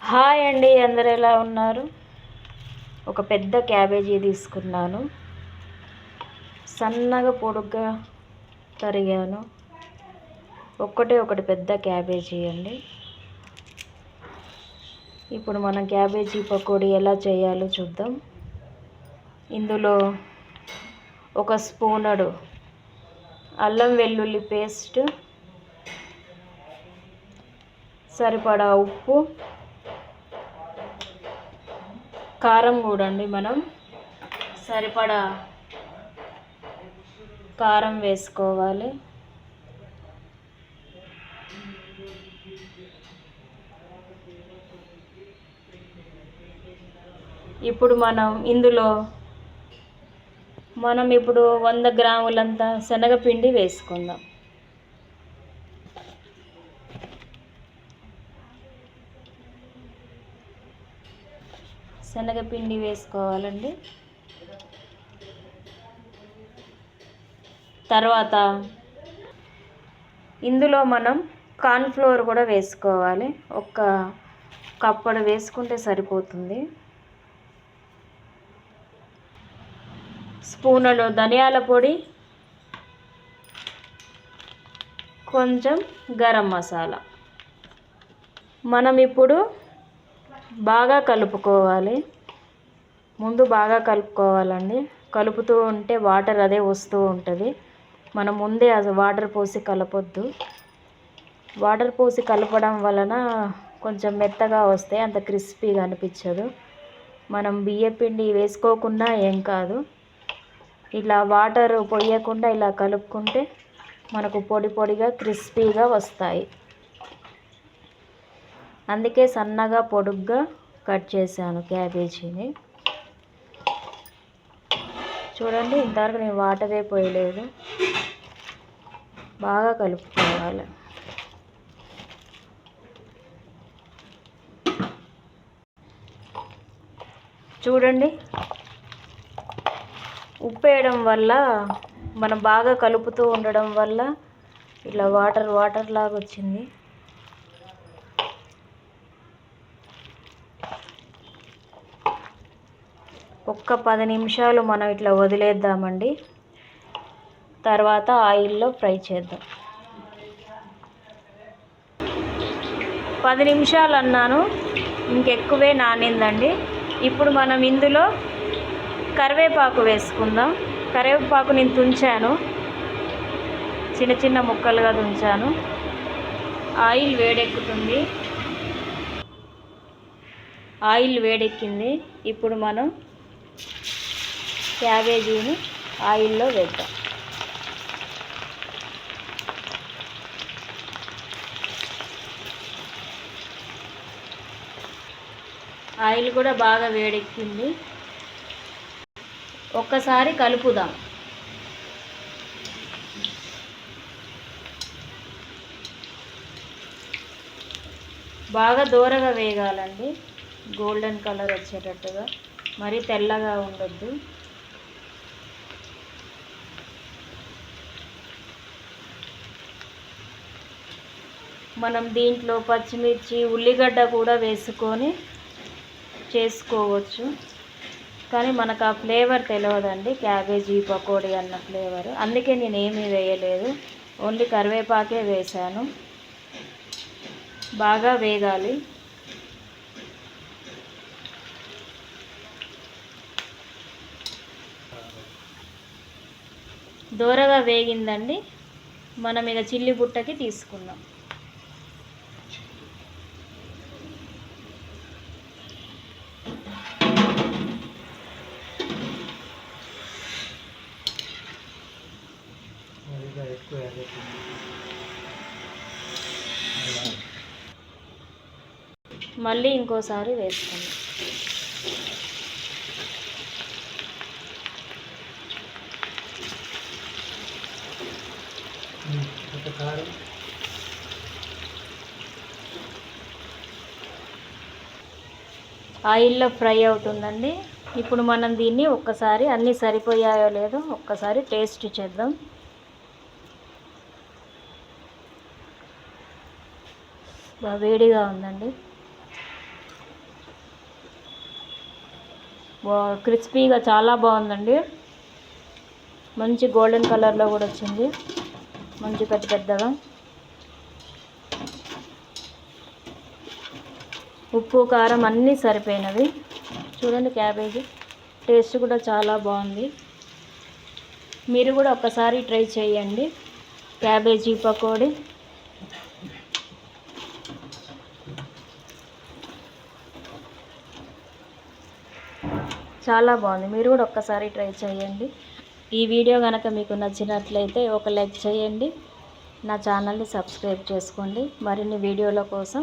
Hi అండి అందరు ఎలా ఉన్నారు? ఒక పెద్ద క్యాబేజీ తీసుకున్నాను. సన్నగా పొడుగ్గా తరిగాను. ఒక్కటే ఒకటి పెద్ద క్యాబేజీ అండి. ఇప్పుడు మనం క్యాబేజీ పకోడీ ఎలా చేయాలో చూద్దాం. ఇందులో ఒక స్పూనడు అల్లం వెల్లుల్లి పేస్ట్ సరిపడా ఉప్పు కారం కూడా అండి మనం. సరిపడా కారం వేసుకోవాలి. ఇప్పుడు మనం ఇందులో మనం ఇప్పుడు వంద గ్రాములంత శనగపిండి వేసుకుందాం. శనగపిండి వేసుకోవాలండి. తర్వాత ఇందులో మనం కార్న్ఫ్లోర్ కూడా వేసుకోవాలి. ఒక కప్పడు వేసుకుంటే సరిపోతుంది. స్పూన్లో ధనియాల పొడి కొంచెం గరం మసాలా. మనం ఇప్పుడు బాగా కలుపుకోవాలి. ముందు బాగా కలుపుకోవాలండి. కలుపుతూ ఉంటే వాటర్ అదే వస్తూ ఉంటుంది. మనం ముందే అది వాటర్ పోసి కలపొద్దు. వాటర్ పోసి కలపడం వలన కొంచెం మెత్తగా వస్తే అంత క్రిస్పీగా అనిపించదు. మనం బియ్యపిండి వేసుకోకుండా ఏం కాదు. ఇలా వాటర్ పోయకుండా ఇలా కలుపుకుంటే మనకు పొడి పొడిగా క్రిస్పీగా వస్తాయి. అందుకే సన్నగా పొడుగ్గా కట్ చేశాను క్యాబేజీని. చూడండి ఇంతవరకు నేను వాటరే పోయలేదు. బాగా కలుపుకోవాలి. చూడండి ఉప్పు వేయడం వల్ల మనం బాగా కలుపుతూ ఉండడం వల్ల ఇలా వాటర్ వాటర్ లాగా వచ్చింది ఒక్క పది నిమిషాలు మనం ఇట్లా వదిలేద్దామండి. తర్వాత ఆయిల్లో ఫ్రై చేద్దాం. పది నిమిషాలు అన్నాను. ఇంకెక్కువే నానిందండి. ఇప్పుడు మనం ఇందులో కరివేపాకు వేసుకుందాం. కరివేపాకు నేను తుంచాను. చిన్న చిన్న ముక్కలుగా తుంచాను. ఆయిల్ వేడెక్కుతుంది. ఆయిల్ వేడెక్కింది. ఇప్పుడు మనం క్యాబేజీని ఆయిల్లో వేద్దాం. ఆయిల్ కూడా బాగా వేడెక్కింది. ఒక్కసారి కలుపుదాం. బాగా దూరగా వేగాలండి. గోల్డెన్ కలర్ వచ్చేటట్టుగా. మరీ తెల్లగా ఉండొద్దు. మనం దీంట్లో పచ్చిమిర్చి ఉల్లిగడ్డ కూడా వేసుకొని చేసుకోవచ్చు. కానీ మనకు ఆ ఫ్లేవర్ తెలియదండి క్యాబేజీ పకోడీ అన్న ఫ్లేవర్. అందుకే నేను ఏమీ వేయలేదు. ఓన్లీ కరివేపాకే వేశాను. బాగా వేగాలి. దోరగా వేగిందండి. మనం ఇక చిల్లి బుట్టకి తీసుకుందాం. మళ్ళీ ఇంకోసారి వేసుకుందాం. ఆయిల్లో ఫ్రై అవుతుందండి. ఇప్పుడు మనం దీన్ని ఒక్కసారి అన్నీ సరిపోయాయో లేదో ఒక్కసారి టేస్ట్ చేద్దాం. బాగా వేడిగా ఉందండి. క్రిస్పీగా చాలా బాగుందండి. మంచి గోల్డెన్ కలర్లో కూడా వచ్చింది. మంచి పెద్ద పెద్దగా. ఉప్పు కారం అన్నీ సరిపోయినవి. చూడండి క్యాబేజీ. టేస్ట్ కూడా చాలా బాగుంది. మీరు కూడా ఒకసారి ట్రై చేయండి. క్యాబేజీ పకోడీ. చాలా బాగుంది. మీరు కూడా ఒక్కసారి ట్రై చేయండి. ఈ వీడియో కనుక మీకు నచ్చినట్లయితే ఒక లైక్ చేయండి. నా ఛానల్ని సబ్స్క్రైబ్ చేసుకోండి. మరిన్ని వీడియోల కోసం